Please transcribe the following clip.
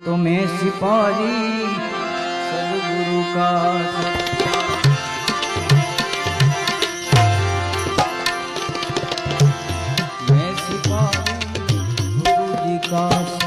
तो मैं सिपाही सदगुरु का मैं सिपाही गुरु जी का